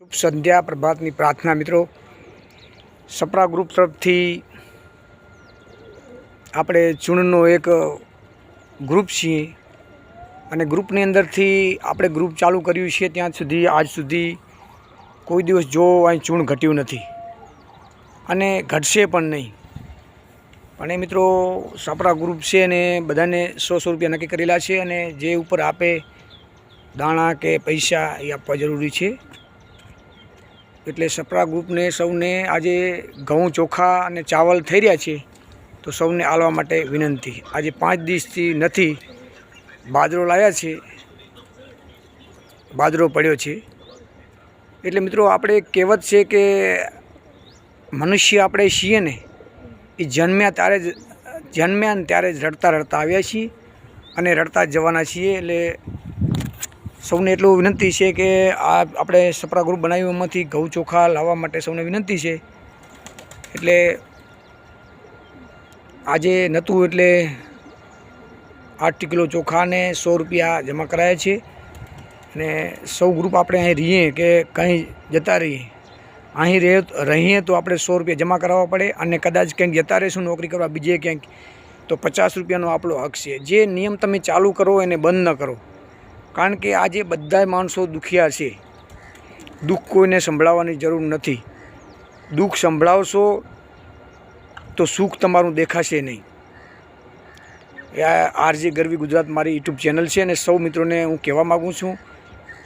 શુભ સંધ્યા પ્રભાતની પ્રાર્થના મિત્રો. સપરા ગ્રુપ તરફથી આપણે ચૂર્ણનો એક ગ્રુપ છીએ અને ગ્રુપની અંદરથી આપણે ગ્રુપ ચાલુ કર્યું છે ત્યાં સુધી, આજ સુધી કોઈ દિવસ જો અહીં ચૂર્ણ ઘટ્યું નથી. અને ઘટશે પણ નહીં. પણ એ મિત્રો, સપરા ગ્રુપ છે અને બધાને સો સો રૂપિયા નક્કી કરેલા છે અને જે ઉપર આપે દાણા કે પૈસા એ આપવા જરૂરી છે. એટલે સપરા ગ્રુપને સૌને આજે ઘઉં, ચોખા અને ચાવલ થઈ રહ્યા છે, તો સૌને આલવા માટે વિનંતી. આજે પાંચ દિવસથી નથી, બાજરો લાવ્યા છે, બાજરો પડ્યો છે. એટલે મિત્રો, આપણે કહેવત છે કે મનુષ્ય આપણે છીએ ને, એ જન્મ્યા ત્યારે જ, જન્મ્યા ને ત્યારે જ રડતા રડતા આવ્યા છીએ અને રડતા જવાના છીએ. એટલે સૌને એટલું વિનંતી છે કે આ આપણે સપરા ગ્રુપ બનાવ્યું એમાંથી ઘઉં ચોખા લાવવા માટે સૌને વિનંતી છે. એટલે આજે નહોતું એટલે આઠ કિલો ચોખાને સો રૂપિયા જમા કરાયા છે. અને સૌ ગ્રુપ આપણે અહીં રહીએ કે કંઈ જતા રહીએ. અહીં રહે રહીએ તો આપણે સો રૂપિયા જમા કરાવવા પડે અને કદાચ ક્યાંક જતા રહીશું, નોકરી કરવા બીજે ક્યાંક, તો પચાસ રૂપિયાનો આપણો હક છે. જે નિયમ તમે ચાલુ કરો એને બંધ ન કરો. કારણ કે આજે બધા માણસો દુખિયા છે. દુઃખ કોઈને સંભળાવવાની જરૂર નથી. દુઃખ સંભળાવશો તો સુખ તમારું દેખાશે નહીં. એ આરજે ગરવી ગુજરાત મારી યુટ્યુબ ચેનલ છે અને સૌ મિત્રોને હું કહેવા માગું છું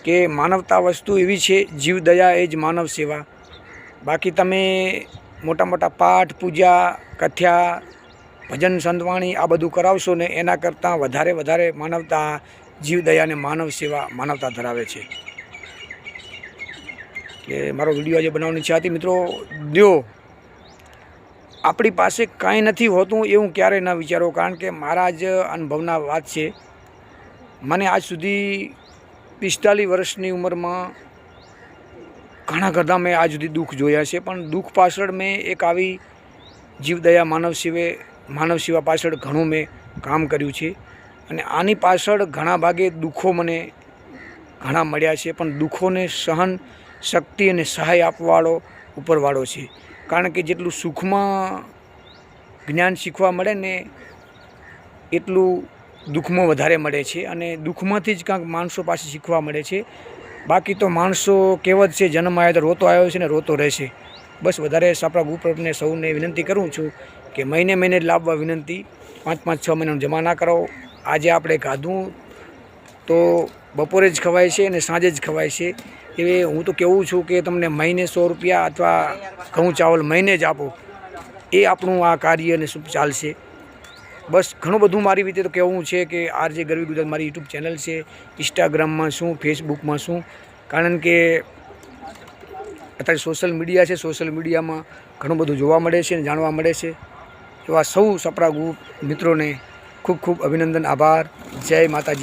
કે માનવતા વસ્તુ એવી છે, જીવ દયા એ જ માનવ સેવા. બાકી તમે મોટા મોટા પાઠ, પૂજા, કથ્યા, ભજન, સંતવાણી આ બધું કરાવશો ને એના કરતાં વધારે વધારે માનવતા જીવ, દયા અને માનવ સેવા માનવતા ધરાવે છે. કે મારો વીડિયો આજે બનાવવાની ઈચ્છા હતી મિત્રો દ્યો આપણી પાસે કાંઈ નથી હોતું એવું ક્યારેય ન વિચારો, કારણ કે મારા જ અનુભવના વાત છે. મને આજ સુધી પિસ્તાલીસ વર્ષની ઉંમરમાં ઘણા ઘણા મેં આજ સુધી દુઃખ જોયા છે, પણ દુઃખ પાછળ મેં એક આવી જીવદયા માનવ સેવે, માનવ સેવા પાછળ ઘણું મેં કામ કર્યું છે. અને આની પાછળ ઘણા ભાગે દુઃખો મને ઘણા મળ્યા છે, પણ દુઃખોને સહન શક્તિ અને સહાય આપવાવાળો ઉપરવાળો છે. કારણ કે જેટલું સુખમાં જ્ઞાન શીખવા મળે ને એટલું દુઃખમાં વધારે મળે છે અને દુઃખમાંથી જ કાંઈક માણસો પાસે શીખવા મળે છે. બાકી તો માણસો કહેવત છે, જન્મ આવ્યો તો રોતો આવ્યો છે ને રોતો રહેશે. બસ વધારે આપણા ગુપ્રભને સૌને વિનંતી કરું છું કે મહિને મહિને લાવવા વિનંતી. પાંચ પાંચ છ મહિનાનો જમા ના કરો આજે આપણે ખાધું તો બપોરે જ ખવાય છે અને સાંજે જ ખવાય છે. એ હું તો કહેવું છું કે તમને મહિને સો રૂપિયા અથવા ઘઉં ચાવલ મહિને જ આપો. એ આપણું આ કાર્ય અને શુભ ચાલશે. બસ ઘણું બધું મારી રીતે તો કહેવું છે કે આરજે ગરવી ગુજરાત મારી યુટ્યુબ ચેનલ છે. ઇન્સ્ટાગ્રામમાં શું, ફેસબુકમાં શું? કારણ કે અત્યારે સોશિયલ મીડિયા છે, સોશિયલ મીડિયામાં ઘણું બધું જોવા મળે છે અને જાણવા મળે છે. એવા સૌ સપરા ગ્રુપ મિત્રોને ખૂબ ખૂબ અભિનંદન આભાર. જય માતાજી.